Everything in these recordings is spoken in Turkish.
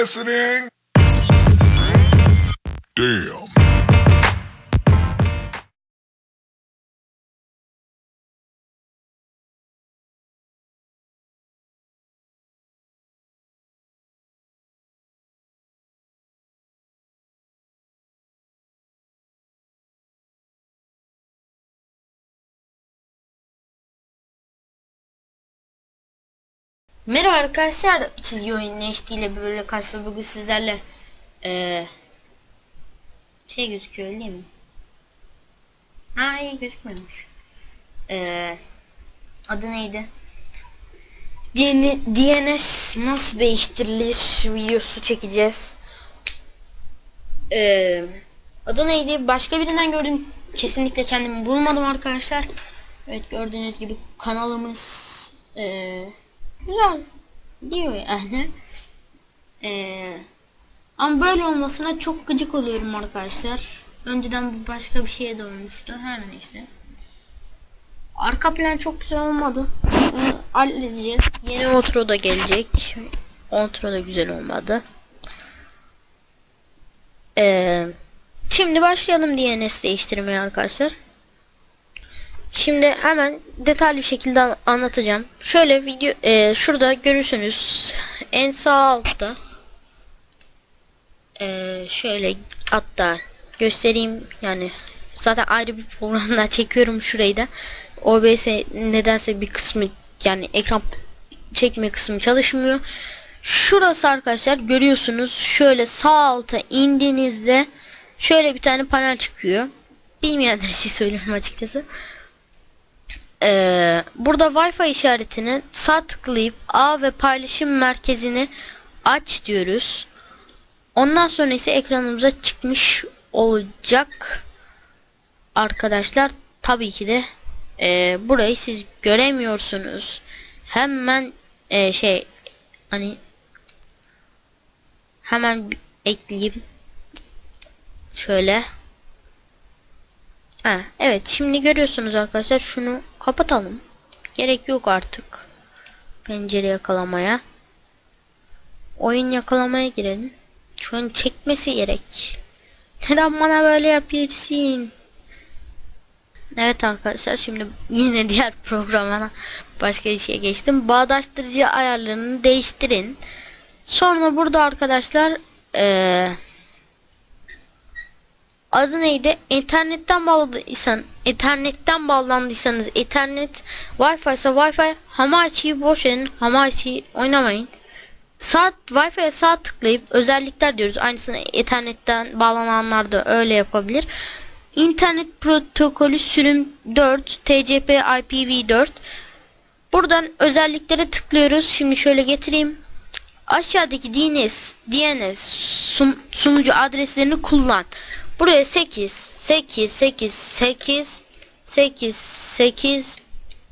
listening? Damn. Merhaba arkadaşlar, çizgi oyun HD ile böyle karşılaştık bugün sizlerle eee şey gözüküyor öyle mi? Ha iyi gözükmüyormuş. Eee adı neydi? DN DNS nasıl değiştirilir videosu çekeceğiz. Eee adı neydi? Başka birinden gördüm. Kesinlikle kendimi bulmadım arkadaşlar. Evet gördüğünüz gibi kanalımız eee Güzel. Diyor yani. Ee, ama böyle olmasına çok gıcık oluyorum arkadaşlar. Önceden bu başka bir şeye dönmüştü. Her neyse. Arka plan çok güzel olmadı. Bunu halledeceğiz. Yeni outro da gelecek. Outro da güzel olmadı. Ee, şimdi başlayalım DNS değiştirmeye arkadaşlar. Şimdi hemen detaylı bir şekilde an- anlatacağım. Şöyle video e, şurada görürsünüz en sağ altta e, şöyle hatta göstereyim yani zaten ayrı bir programda çekiyorum şurayı da OBS nedense bir kısmı yani ekran çekme kısmı çalışmıyor. Şurası arkadaşlar görüyorsunuz şöyle sağ alta indiğinizde şöyle bir tane panel çıkıyor. Bilmeyenler için söylüyorum açıkçası. Ee, burada Wi-Fi işaretini sağ tıklayıp A ve paylaşım merkezini aç diyoruz. Ondan sonra ise ekranımıza çıkmış olacak. Arkadaşlar tabii ki de e, burayı siz göremiyorsunuz. Hemen e, şey hani hemen ekleyeyim. Şöyle. Ha, evet şimdi görüyorsunuz arkadaşlar şunu kapatalım. Gerek yok artık. Pencere yakalamaya. Oyun yakalamaya girelim. Şu an çekmesi gerek. Neden bana böyle yapıyorsun? Evet arkadaşlar şimdi yine diğer programına başka bir şeye geçtim. Bağdaştırıcı ayarlarını değiştirin. Sonra burada arkadaşlar eee adı neydi? İnternetten bağladıysan, internetten bağlandıysanız internet, Wi-Fi ise Wi-Fi, Hamachi'yi boş verin. Hamachi oynamayın. Sağ Wi-Fi'ye sağ tıklayıp özellikler diyoruz. Aynısını internetten bağlananlar da öyle yapabilir. İnternet protokolü sürüm 4 TCP IPv4 Buradan özelliklere tıklıyoruz. Şimdi şöyle getireyim. Aşağıdaki DNS, DNS sun- sunucu adreslerini kullan. Buraya 8 8 8 8 8 8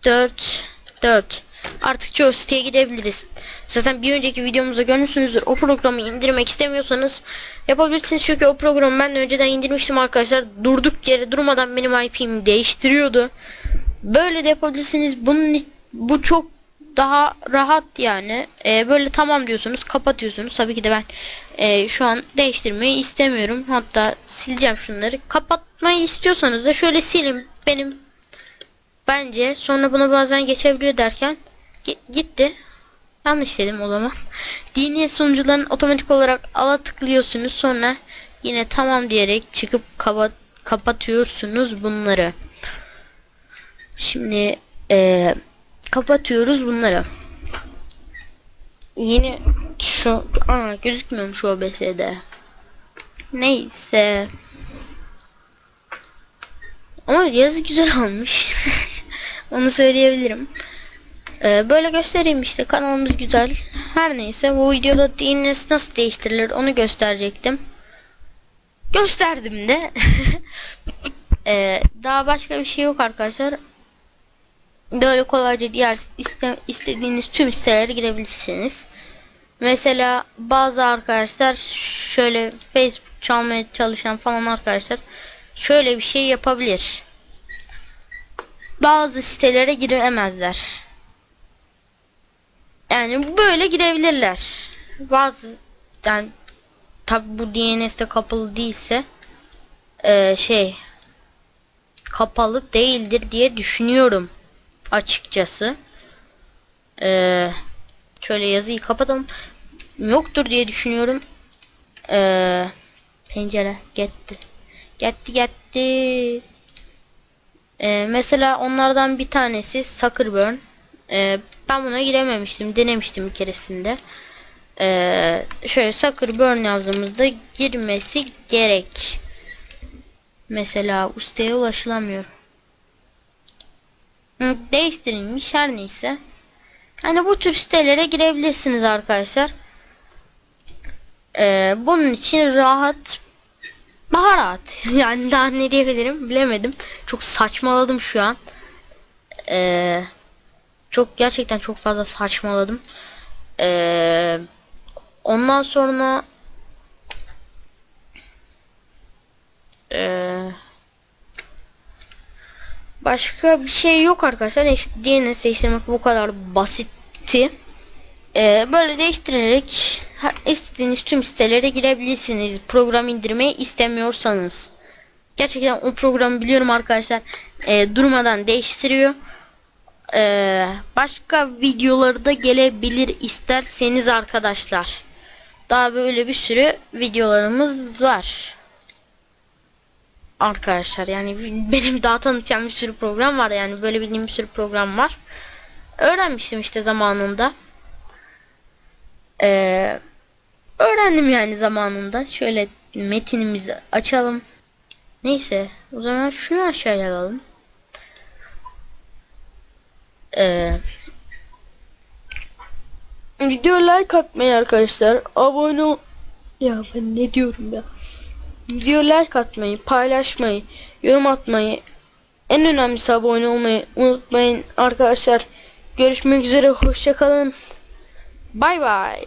4 4 Artık çoğu siteye girebiliriz. Zaten bir önceki videomuzda görmüşsünüzdür. O programı indirmek istemiyorsanız yapabilirsiniz. Çünkü o programı ben de önceden indirmiştim arkadaşlar. Durduk yere durmadan benim IP'mi değiştiriyordu. Böyle de yapabilirsiniz. Bunun bu çok daha rahat yani. Ee, böyle tamam diyorsunuz, kapatıyorsunuz. Tabii ki de ben e, şu an değiştirmeyi istemiyorum. Hatta sileceğim şunları. Kapatmayı istiyorsanız da şöyle silin. Benim bence sonra buna bazen geçebiliyor derken gi- gitti. Yanlış dedim o zaman. Dini sunucuların otomatik olarak ala tıklıyorsunuz. Sonra yine tamam diyerek çıkıp kapa kapatıyorsunuz bunları. Şimdi eee kapatıyoruz bunları. Yeni şu aa gözükmüyormuş OBS'de. Neyse. Ama yazı güzel olmuş. Onu söyleyebilirim. Ee, böyle göstereyim işte kanalımız güzel. Her neyse bu videoda DNS nasıl değiştirilir onu gösterecektim. Gösterdim de. Ee, daha başka bir şey yok arkadaşlar. Böyle kolayca diğer iste, istediğiniz tüm sitelere girebilirsiniz. Mesela bazı arkadaşlar şöyle Facebook çalmaya çalışan falan arkadaşlar şöyle bir şey yapabilir. Bazı sitelere giremezler. Yani böyle girebilirler. Bazı yani tabi bu DNS'de kapalı değilse e, şey kapalı değildir diye düşünüyorum açıkçası. E, şöyle yazıyı kapatalım. Yoktur diye düşünüyorum. E, pencere gitti. Gitti gitti. E, mesela onlardan bir tanesi Suckerburn. E, ben buna girememiştim. Denemiştim bir keresinde. Ee, şöyle Sucker Burn yazdığımızda girmesi gerek. Mesela ustaya ulaşılamıyor. Değiştirilmiş her neyse. Hani bu tür sitelere girebilirsiniz arkadaşlar. Ee, bunun için rahat daha rahat. Yani daha ne diyebilirim bilemedim. Çok saçmaladım şu an. Ee, çok gerçekten çok fazla saçmaladım. Ee, ondan sonra ee, başka bir şey yok arkadaşlar. İşte DNS değiştirmek bu kadar basitti. Ee, böyle değiştirerek istediğiniz tüm sitelere girebilirsiniz. Program indirmeyi istemiyorsanız. Gerçekten o programı biliyorum arkadaşlar. Ee, durmadan değiştiriyor. Ee, başka videoları da gelebilir isterseniz arkadaşlar. Daha böyle bir sürü videolarımız var. Arkadaşlar yani benim daha tanıtacağım bir sürü program var yani böyle bildiğim bir sürü program var. Öğrenmiştim işte zamanında. Ee, öğrendim yani zamanında. Şöyle metinimizi açalım. Neyse o zaman şunu aşağıya alalım. Ee, video like atmayı arkadaşlar. Abone. Ya ben ne diyorum ya. Video like atmayı, paylaşmayı, yorum atmayı, en önemlisi abone olmayı unutmayın arkadaşlar. Görüşmek üzere. Hoşçakalın. Bay bay.